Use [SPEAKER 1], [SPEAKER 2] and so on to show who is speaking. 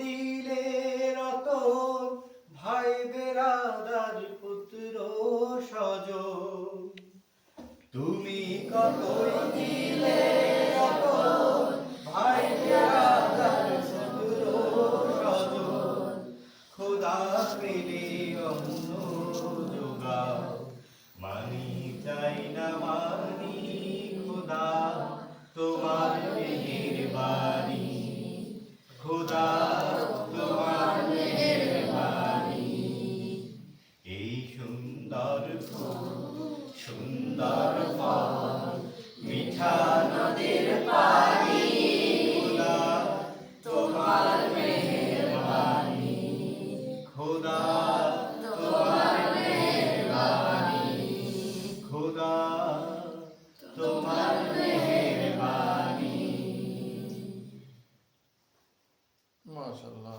[SPEAKER 1] দিলে রতন, ভাই বেরাদার পুত্র স্বজন। তুমি কতই দিলে রতন, ভাই বেরাদার পুত্র স্বজন। খোদা পেলে অন্য মা সুন্দর ফুল, সুন্দর ফল, মিঠা নদীর পানি তোমার মেহরবানি, খোদা তোমার মেহরবানি, খোদা তোমার মেহরবানি।
[SPEAKER 2] মাশাআল্লাহ।